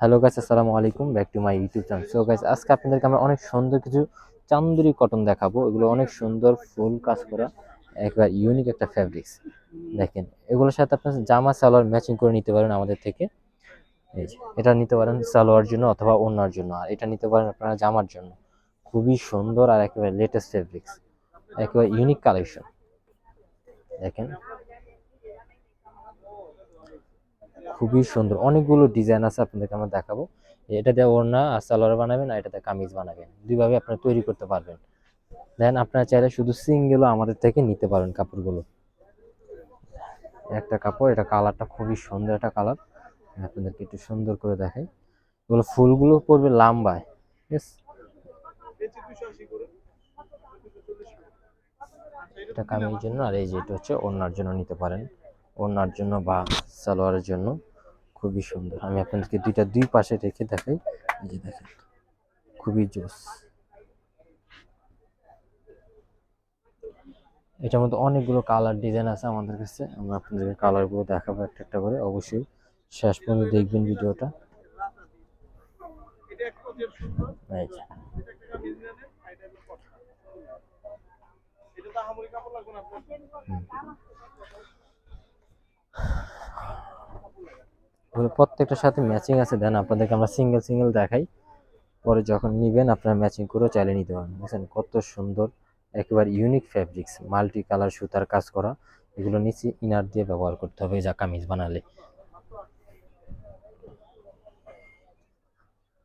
Hello guys আসসালামু আলাইকুম back to my YouTube channel so guys আজকে আপনাদেরকে আমরা অনেক সুন্দর কিছু চান্দুরি কটন দেখাবো। এগুলো অনেক সুন্দর ফুল কাজ করা, একবার ইউনিক একটা ফ্যাব্রিক্স দেখেন, এগুলোর সাথে আপনার জামা, সালোয়ার ম্যাচিং করে নিতে পারেন আমাদের থেকে। এই যে, এটা নিতে পারেন সালোয়ার জন্য অথবা ওড়নার জন্য। আর এটা নিতে পারেন আপনারা জামার জন্য। খুবই সুন্দর আর একেবারে লেটেস্ট ফ্যাব্রিক্স একেবারে ইউনিক কালেকশন দেখেন খুবই সুন্দর। অনেকগুলো ডিজাইন আছে আপনাদেরকে আমরা দেখাবো। এটা দিয়ে ওড়না আর সালোয়ার বানাবেন আর এটাতে কামিজ বানাবেন। দুইভাবে আপনারা তৈরি করতে পারবেন। দেন আপনারা চাইলে শুধু সিঙ্গেলও আমাদের থেকে নিতে পারেন কাপড়গুলো। একটা কাপড়, এটা কালারটা খুবই সুন্দর একটা কালার। আপনাদেরকে একটু সুন্দর করে দেখাই। এগুলো ফুলগুলো পড়বে লাম্বায়। ঠিক এটা কামিজের জন্য আর এই যে এটা হচ্ছে ওড়নার জন্য নিতে পারেন। ওড়নার জন্য বা সালোয়ারের জন্য খুবই সুন্দর। আমি আপনাদেরকে দুইটা দুই পাশে রেখে দেখাই। যে দেখেন, খুবই জোস। এটার মধ্যে অনেকগুলো কালার ডিজাইন আছে আমাদের কাছে। আমরা আপনাদেরকে কালারগুলো দেখাবো একটা একটা করে। অবশ্যই শেষ পর্যন্ত দেখবেন ভিডিওটা। এগুলো প্রত্যেকটার সাথে ম্যাচিং আছে, দেন আপনাদেরকে আমরা সিঙ্গেল সিঙ্গেল দেখাই। পরে যখন নিবেন, আপনারা ম্যাচিং করেও চাইলে নিতে পারেন বুঝছেন কত সুন্দর, একেবারে ইউনিক ফ্যাব্রিক্স মাল্টি কালার সুতার কাজ করা। এগুলো নিচে ইনার দিয়ে ব্যবহার করতে হবে যা কামিজ বানালে।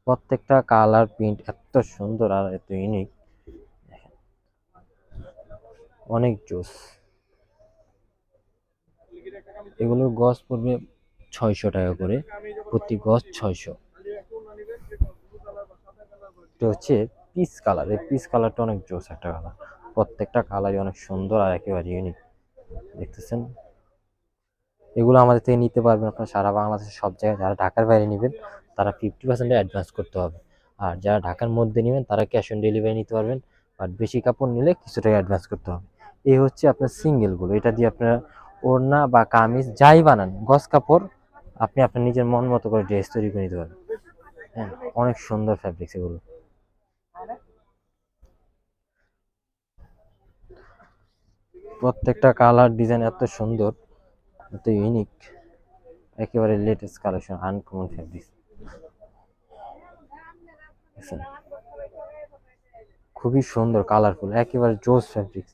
প্রত্যেকটা কালার প্রিন্ট এত সুন্দর আর এত ইউনিক অনেক জোস। এগুলোর গজ পড়বে ছয়শো টাকা করে। প্রতি গজ ছয়শো। এটা হচ্ছে পিস কালার। এই পিস কালারটা অনেক জোস একটা কালার। প্রত্যেকটা কালারই অনেক সুন্দর আর একেবারে ইউনিক দেখতেছেন? এগুলো আমাদের থেকে নিতে পারবেন আপনার সারা বাংলাদেশের সব জায়গায়। যারা ঢাকার বাইরে নেবেন, তারা ফিফটি পার্সেন্ট অ্যাডভান্স করতে হবে। আর যারা ঢাকার মধ্যে নেবেন, তারা ক্যাশ অন ডেলিভারি নিতে পারবেন। আর বেশি কাপড় নিলে কিছু টাকা অ্যাডভান্স করতে হবে। এই হচ্ছে আপনার সিঙ্গেলগুলো এটা দিয়ে আপনারা ওড়না বা কামিজ যাই বানান গস কাপড়, আপনি আপনার নিজের মন মতো করে ড্রেস তৈরি করে নিতে পারবেন। হ্যাঁ অনেক সুন্দর ফ্যাব্রিক্স এগুলো। প্রত্যেকটা কালার ডিজাইন এত সুন্দর, এত ইউনিক একেবারে লেটেস্ট কালেকশন আনকমন ফ্যাব্রিক্স খুবই সুন্দর কালারফুল একেবারে জোস ফ্যাব্রিক্স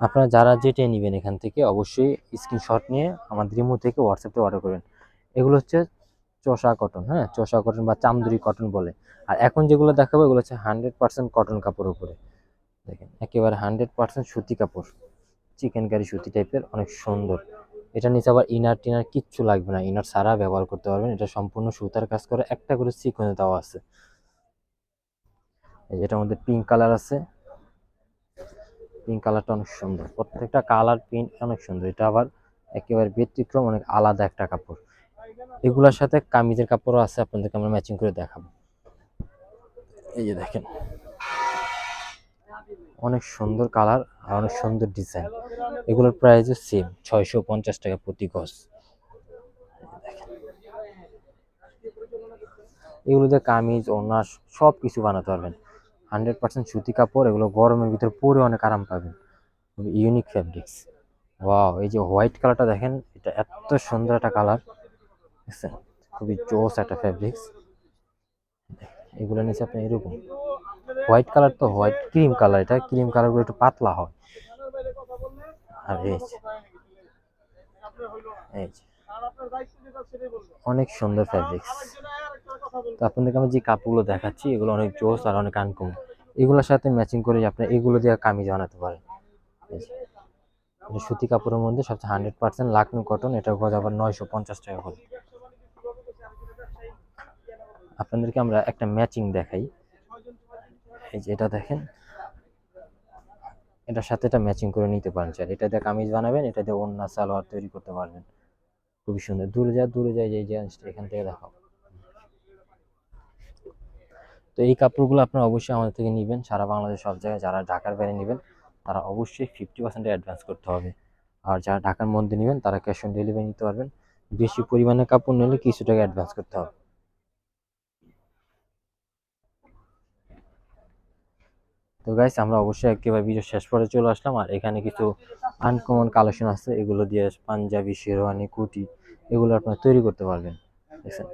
আপনারা যারা যেটা নেবেন এখান থেকে, অবশ্যই স্ক্রিনশট নিয়ে আমাদের রিমো থেকে হোয়াটসঅ্যাপে অর্ডার করবেন। এগুলো হচ্ছে চষা কটন হ্যাঁ? চষা কটন বা চামদুরি কটন বলে। আর এখন যেগুলো দেখাবো, এগুলো হচ্ছে হান্ড্রেড পার্সেন্ট কটন কাপড়ের উপরে। দেখেন, একেবারে হান্ড্রেড পার্সেন্ট সুতি কাপড়। চিকেন কারি সুতি টাইপের অনেক সুন্দর। এটা নিচে আবার ইনার টিনার কিচ্ছু লাগবে না। ইনার সারা ব্যবহার করতে পারবেন। এটা সম্পূর্ণ সুতার কাজ করে, একটা করে সিকোয়েন্স দেওয়া আছে। এটার মধ্যে পিঙ্ক কালার আছে। পিঙ্ক কালারটা অনেক সুন্দর। প্রত্যেকটা কালার প্রিন্ট অনেক সুন্দর। এটা আবার একেবারে ব্যতিক্রম, অনেক আলাদা একটা কাপড়। এগুলোর সাথে কামিজের কাপড়ও আছে, আপনাদেরকে আমরা ম্যাচিং করে দেখাবো। এই যে দেখেন। অনেক সুন্দর কালার আর অনেক সুন্দর ডিজাইন এগুলোর প্রাইসও সেম ছয়শো পঞ্চাশ টাকা প্রতি গজ। এগুলোতে কামিজ, ওড়না সব কিছু বানাতে পারবেন। হান্ড্রেড পার্সেন্ট সুতি কাপড়, এগুলো গরমের ভিতরে পরে অনেক আরাম পাবেন। ইউনিক ফ্যাব্রিক্স ওয়াও এই যে হোয়াইট কালারটা দেখেন, এটা এত সুন্দর একটা কালার বুঝছেন খুবই জোস একটা ফ্যাব্রিক্স এগুলো নিচে আপনি এরকম। হোয়াইট কালার তো হোয়াইট ক্রিম কালার এটা। ক্রিম কালারগুলো একটু পাতলা হয়। আর এই অনেক সুন্দর ফ্যাব্রিক্স তো আপনাদেরকে আমি যে কাপড়গুলো দেখাচ্ছি, এগুলো অনেক জোস আর অনেক আনকমন এগুলোর সাথে ম্যাচিং করে আপনি এগুলো দিয়ে কামিজ বানাতে পারেন। সুতি কাপড়ের মধ্যে সবচেয়ে হান্ড্রেড পার্সেন্ট লাকনো কটন এটা গজ আবার নয়শো পঞ্চাশ টাকা করে। আপনাদেরকে আমরা একটা ম্যাচিং দেখাই। এই যে এটা দেখেন। এটার সাথে এটা ম্যাচিং করে নিতে পারেন স্যার এটা দিয়ে কামিজ বানাবেন, এটা দিয়ে অন্য সালোয়ার তৈরি করতে পারবেন। খুবই সুন্দর। দূরে যা, দূরে যায় যে জিনিসটা এখান থেকে দেখাও। তো এই কাপড়গুলো আপনারা অবশ্যই আমাদের থেকে নেবেন। সারা বাংলাদেশ সব জায়গায় যারা ঢাকার বাইরে নেবেন, তারা অবশ্যই ফিফটি পার্সেন্ট অ্যাডভান্স করতে হবে। আর যারা ঢাকার মধ্যে নেবেন, তারা ক্যাশ অন ডেলিভারি নিতে পারবেন। বেশি পরিমাণে কাপড় নিলে কিছু টাকা অ্যাডভান্স করতে হবে। তো গাইস আমরা অবশ্যই একেবারে ভিডিও শেষ পরে চলে আসলাম। আর এখানে কিছু আনকমন কালেকশন আছে। এগুলো দিয়ে পাঞ্জাবি, শেরওয়ানি কুটি এগুলো আপনারা তৈরি করতে পারবেন। দেখছেন?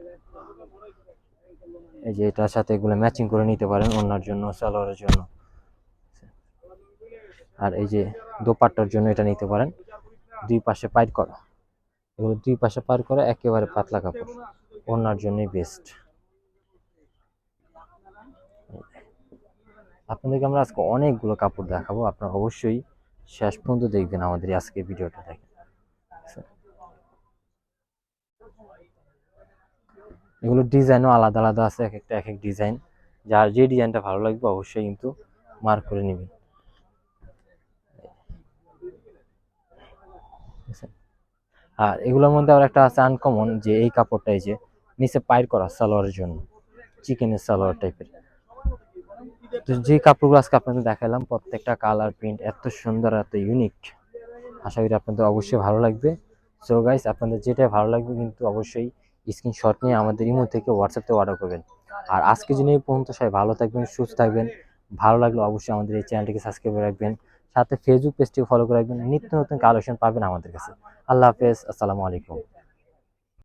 এই যে এটার সাথে এগুলো ম্যাচিং করে নিতে পারেন ওনার জন্য সালোয়ারের জন্য। আর এই যে দোপাট্টার জন্য এটা নিতে পারেন। দুই পাশে পাইট করা। এগুলো দুই পাশে পার করা, একেবারে পাতলা কাপড়। ওনার জন্যই বেস্ট আপনাদেরকে আমরা আজকে অনেকগুলো কাপড় দেখাবো। আপনারা অবশ্যই শেষ পর্যন্ত দেখবেন আমাদের আজকে ভিডিওটা দেখেন এগুলো ডিজাইনও আলাদা আলাদা আছে, এক একটা এক এক ডিজাইন। যার যে ডিজাইনটা ভালো লাগবে অবশ্যই কিন্তু মার্ক করে নেবেন। আর এগুলোর মধ্যে আবার একটা আছে আনকমন যে এই কাপড়টাই যে নিচে পাইর করা সালোয়ারের জন্য, চিকেনের সালোয়ার টাইপের তো যে কাপড়গুলো আজকে আপনাদের দেখালাম, প্রত্যেকটা কালার প্রিন্ট এত সুন্দর, এত ইউনিক আশা করি আপনাদের অবশ্যই ভালো লাগবে। সো গাইস আপনাদের যেটা ভালো লাগবে কিন্তু অবশ্যই স্ক্রিনশট নিয়ে আমাদের ইমো থেকে হোয়াটসঅ্যাপে অর্ডার করবেন। আর আজকে জন্য এই পর্যন্ত সবাই ভালো থাকবেন, সুস্থ থাকবেন। ভালো লাগলে অবশ্যই আমাদের এই চ্যানেলটিকে সাবস্ক্রাইব করে রাখবেন। সাথে ফেসবুক পেজটিও ফলো করে রাখবেন। নিত্য নতুন কালেকশন পাবেন আমাদের কাছে। আল্লাহ হাফেজ। আসসালামু আলাইকুম।